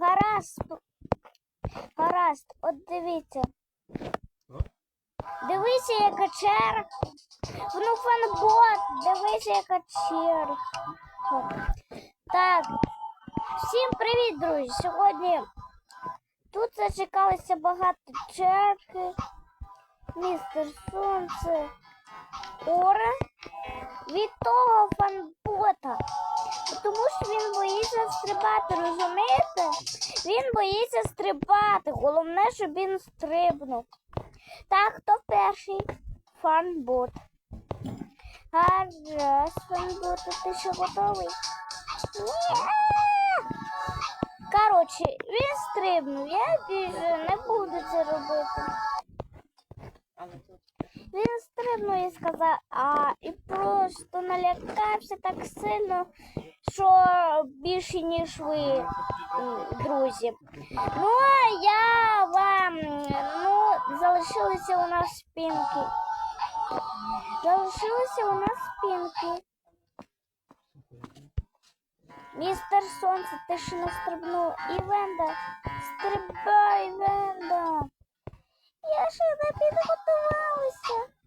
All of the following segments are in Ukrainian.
гаразд. Гаразд, от дивіться. Дивися, яка черга. Ну, фанбот, дивися, яка черга. Так. Всім привіт, друзі! Сьогодні тут зачекалося багато черги. Містер Сонце. Ора від того фанбота. Тому що він боїться стрибати, розумієте? Він боїться стрибати. Головне, щоб він стрибнув. Так, хто перший? Фанбот. Гаразд, фанбот, ти що готовий? Коротше, він стрибнув. Я більше не буду це робити. Стрибнув і сказав, а і просто налякався так сильно, що більше, ніж ви, друзі. Ну, а я вам, ну, залишилися у нас спінки. Залишилися у нас спінки. Містер Сонце, ти ще не стрибнув. І Венда, стрибай, Венда. Я ще не підготувалася.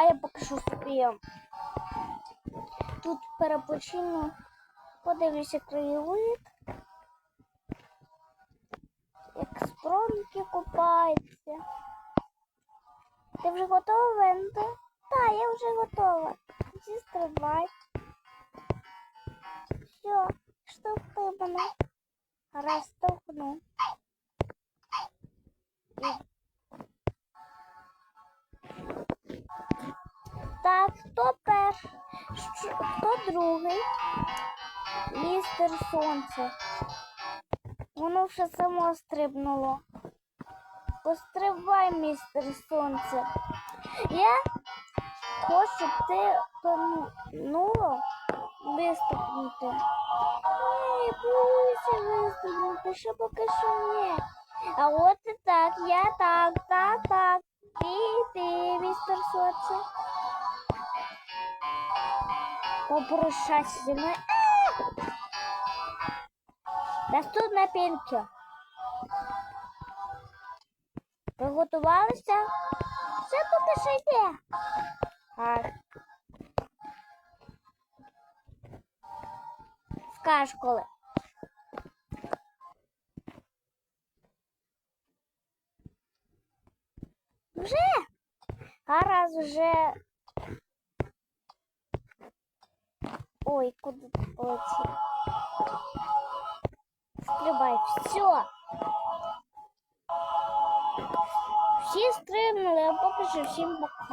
А я покажу собі. Тут перепочину. Подивлюся краєвид. Як спромки купаються. Ти вже готова, Венда? Так, я вже готова. Іди стрибай. Все, штовхни мене. Раз штовхну. Так, хто перший? Хто другий? Містер Сонце. Воно вже само стрибнуло. Пострибай, містер Сонце. Я хочу, щоб ти тонуло виступнути. Ні, боюся виступнути, що поки що ні. А от і так, я так, так, так. І ти, містер Сонце. Попрощайся мною. А! Наступна пінки. Приготувалися? Все йде. Так. Скаж коли. Вже? Гаразд вже. Ой, куди ти полетів? Стрибай, все. Всі стрибнули, а поки що всім пока.